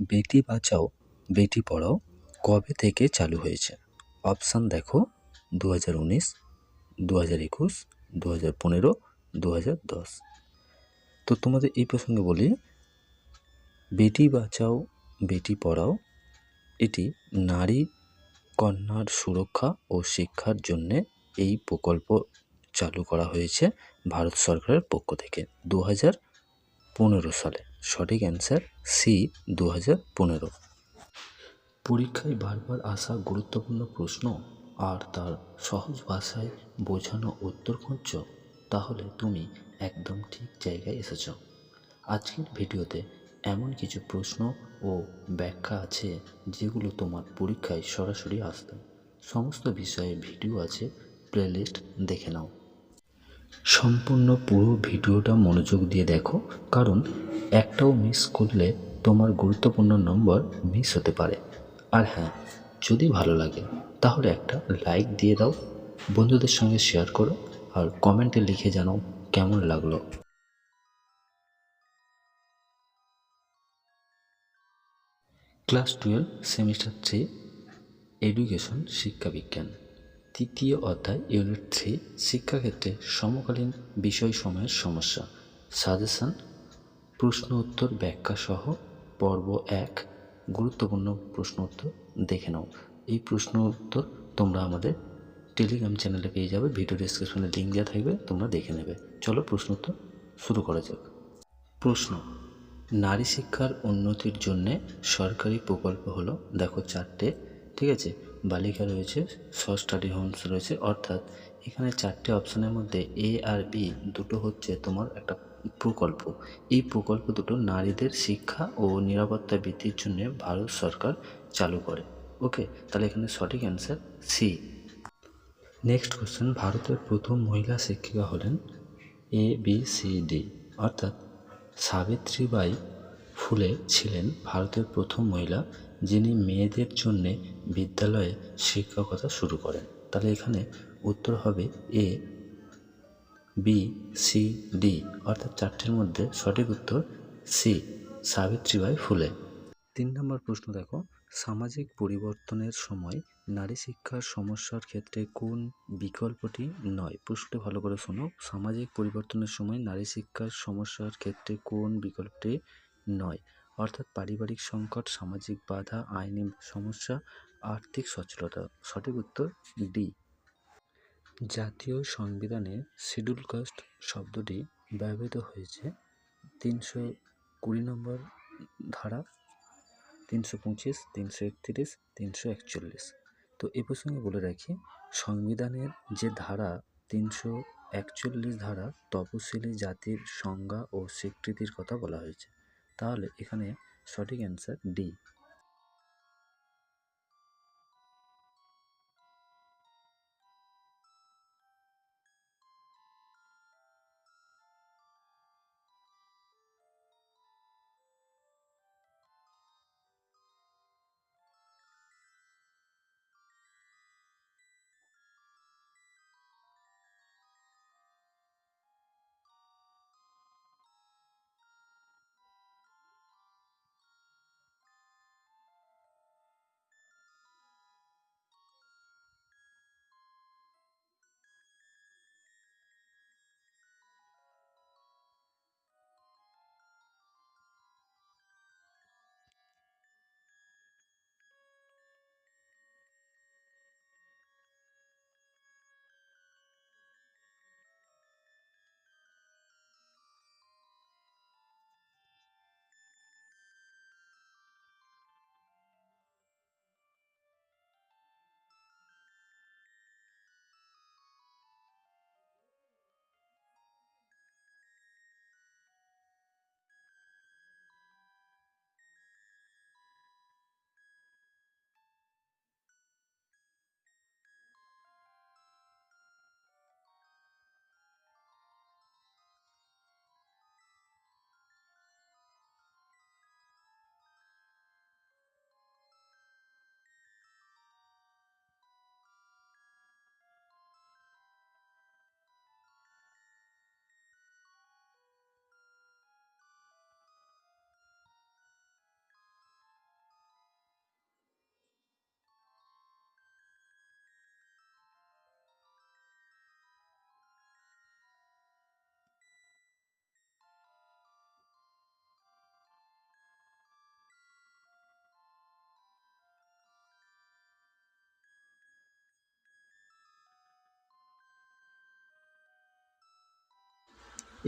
বেটি বাঁচাও, বেটি পড়াও, কবে থেকে চালু হয়েছে? অপশান দেখো দু হাজার উনিশ দু হাজার একুশ দু হাজার পনেরো দু হাজার দশ। তো তোমাদের এই প্রসঙ্গে বলি, বেটি বাঁচাও, বেটি পড়াও, এটি নারী কন্যার সুরক্ষা ও শিক্ষার জন্যে এই প্রকল্প চালু করা হয়েছে ভারত সরকারের পক্ষ থেকে দু হাজার পনেরো সালে। সঠিক অ্যান্সার সি দু হাজার পনেরো। পরীক্ষায় বারবার আসা গুরুত্বপূর্ণ প্রশ্ন আর তার সহজ ভাষায় বোঝানো উত্তর খুঁজছ তাহলে তুমি একদম ঠিক জায়গায় এসেছ। আজকের ভিডিওতে এমন কিছু প্রশ্ন ও ব্যাখ্যা আছে যেগুলো তোমার পরীক্ষায় সরাসরি আসবে। সমস্ত বিষয়ে ভিডিও আছে, প্লেলিস্ট দেখে নাও। সম্পূর্ণ পুরো ভিডিওটা মনোযোগ দিয়ে দেখো, কারণ একটাও মিস করলে তোমার গুরুত্বপূর্ণ নম্বর মিস হতে পারে। আর হ্যাঁ যদি ভালো লাগে, তাহলে একটা লাইক দিয়ে দাও, বন্ধুদের সঙ্গে শেয়ার করো, আর কমেন্টে লিখে জানাও কেমন লাগল। Class twelve semester three education শিক্ষাবিজ্ঞান তৃতীয় অধ্যায় ইউনিট থ্রি শিক্ষাক্ষেত্রে সমকালীন বিষয় সময়ের সমস্যা। সাজেশন প্রশ্ন উত্তর ব্যাখ্যা সহ পর্ব এক, গুরুত্বপূর্ণ প্রশ্ন উত্তর দেখে নাও। এই প্রশ্ন উত্তর তোমরা আমাদের টেলিগ্রাম চ্যানেলে পেয়ে যাবে। ভিডিও ডিসক্রিপশনে লিঙ্ক দেওয়া থাকবে, তোমরা দেখে নেবে। চলো প্রশ্ন উত্তর শুরু করা যাক। প্রশ্ন, নারী শিক্ষার উন্নতির জন্যে সরকারি প্রকল্প হলো, দেখো চারটে, ঠিক আছে? বালিকা রয়েছে স স্টাডি হোমস রয়েছে। অর্থাৎ এখানে চারটে অপশানের মধ্যে এ আর বি দুটো হচ্ছে তোমার একটা প্রকল্প। এই প্রকল্প দুটো নারীদের শিক্ষা ও নিরাপত্তা বৃদ্ধির জন্য ভারত সরকার চালু করে। ওকে তাহলে এখানে সঠিক অ্যান্সার সি নেক্সট কোশ্চেন ভারতের প্রথম মহিলা শিক্ষিকা হলেন এ বি সি ডি অর্থাৎ সাবিত্রীবাই ফুলে ছিলেন ভারতের প্রথম মহিলা যিনি মেয়েদের জন্যে বিদ্যালয়ে শিক্ষকতা শুরু করেন। তাহলে এখানে উত্তর হবে এ, বি, সি, ডি। অর্থাৎ চারটের মধ্যে সঠিক উত্তর সি, সাবিত্রীবাই ফুলে। তিন নম্বর প্রশ্ন দেখো, সামাজিক পরিবর্তনের সময় নারী শিক্ষার সমস্যার ক্ষেত্রে কোন বিকল্পটি নয়? প্রশ্নটি ভালো করে শোনো, সামাজিক পরিবর্তনের সময় নারী শিক্ষার সমস্যার ক্ষেত্রে কোন বিকল্পটি নয়? অর্থাৎ পারিবারিক সংকট, সামাজিক বাধা, আইনি সমস্যা, আর্থিক সচ্ছলতা। সঠিক উত্তর ডি। জাতীয় সংবিধানে শিডিউল কাস্ট শব্দটি ব্যবহৃত হয়েছে তিনশো কুড়ি নম্বর ধারা, তিনশো পঁচিশ, তিনশো একত্রিশ, তিনশো একচল্লিশ। তো এ প্রসঙ্গে বলে রাখি, সংবিধানের যে ধারা, তিনশো একচল্লিশ ধারা তপশিলি জাতির সংজ্ঞা ও স্বীকৃতির কথা বলা হয়েছে। তাহলে এখানে সঠিক অ্যান্সার ডি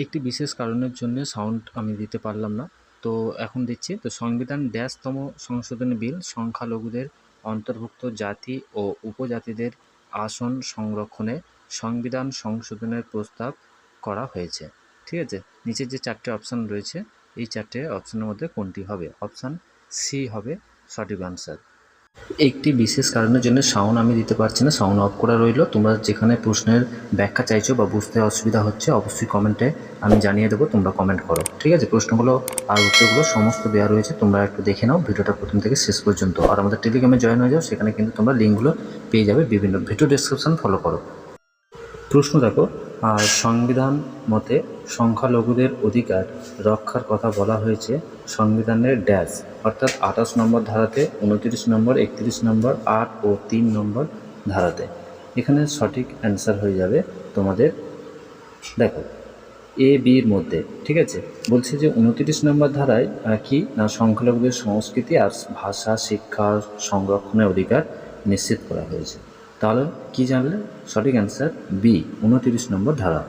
একটি বিশেষ কারণের জন্য সাউন্ড আমি দিতে পারলাম না। তো এখন দিচ্ছি। তো সংবিধান ড্যাশতম সংশোধনী বিল সংখ্যালঘুদের অন্তর্ভুক্ত জাতি ও উপজাতিদের আসন সংরক্ষণে সংবিধান সংশোধনের প্রস্তাব করা হয়েছে। ঠিক আছে? নিচের যে চারটে অপশান রয়েছে, এই চারটে অপশানের মধ্যে কোনটি হবে? অপশান সি হবে সঠিক আনসার একটি বিশেষ কারণের জন্য সাউন্ড আমি দিতে পারছি না সাউন্ড অফ করা রইল। তোমরা যেখানে প্রশ্নের ব্যাখ্যা চাইছো বা বুঝতে অসুবিধা হচ্ছে, অবশ্যই কমেন্টে আমি জানিয়ে দেবো, তোমরা কমেন্ট করো। ঠিক আছে? প্রশ্নগুলো আর উত্তরগুলো সমস্ত দেওয়া রয়েছে, তোমরা একটু দেখে নাও, ভিডিওটা প্রথম থেকে শেষ পর্যন্ত। আর আমাদের টেলিগ্রামে জয়েন হয়ে যাও, সেখানে কিন্তু তোমরা লিঙ্কগুলো পেয়ে যাবে, বিভিন্ন ভিডিও ডেসক্রিপশন ফলো করো। প্রশ্ন দেখো আর সংবিধান মতে সংখ্যালঘুদের অধিকার রক্ষার কথা বলা হয়েছে সংবিধানের ড্যাশ। অর্থাৎ আঠাশ নম্বর ধারাতে, উনত্রিশ নম্বর, একত্রিশ নম্বর, আট ও তিন নম্বর ধারাতে। এখানে সঠিক অ্যান্সার হয়ে যাবে তোমাদের। দেখো, এ বির মধ্যে, ঠিক আছে? বলছে যে উনত্রিশ নম্বর ধারায় কি? না, সংখ্যালঘুদের সংস্কৃতি আর ভাষা, শিক্ষা, সংরক্ষণের অধিকার নিশ্চিত করা হয়েছে। তাহলে কি জানলে? সঠিক অ্যান্সার বি উনত্রিশ নম্বর ধারা।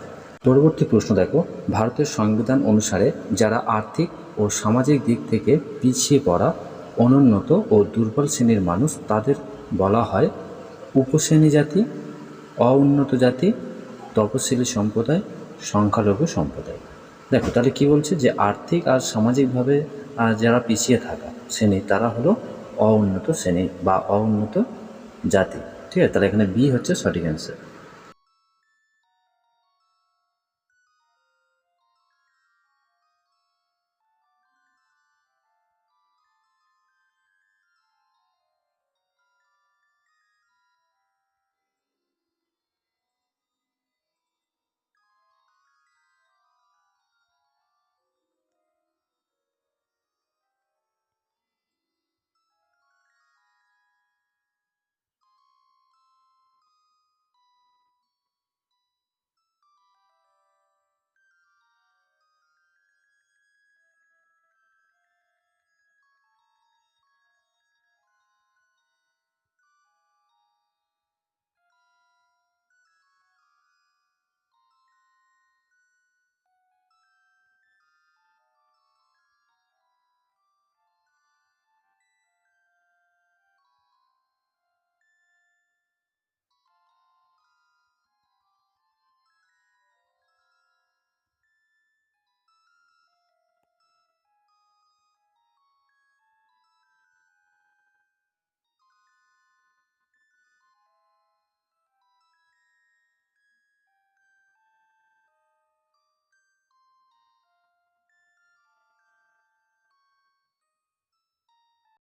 পরবর্তী প্রশ্ন দেখো। ভারতের সংবিধান অনুসারে যারা আর্থিক ও সামাজিক দিক থেকে পিছিয়ে পড়া, অনুন্নত ও দুর্বল শ্রেণির মানুষ, তাদের বলা হয় উপশ্রেণী জাতি অউন্নত জাতি, তপশিলি সম্প্রদায়, সংখ্যালঘু সম্প্রদায়। দেখো, তাহলে কি বলছে যে আর্থিক আর সামাজিকভাবে যারা পিছিয়ে থাকা শ্রেণি, তারা হলো অউন্নত শ্রেণি বা অউন্নত জাতি। ঠিক আছে তাহলে এখানে বি হচ্ছে সঠিক অ্যান্সার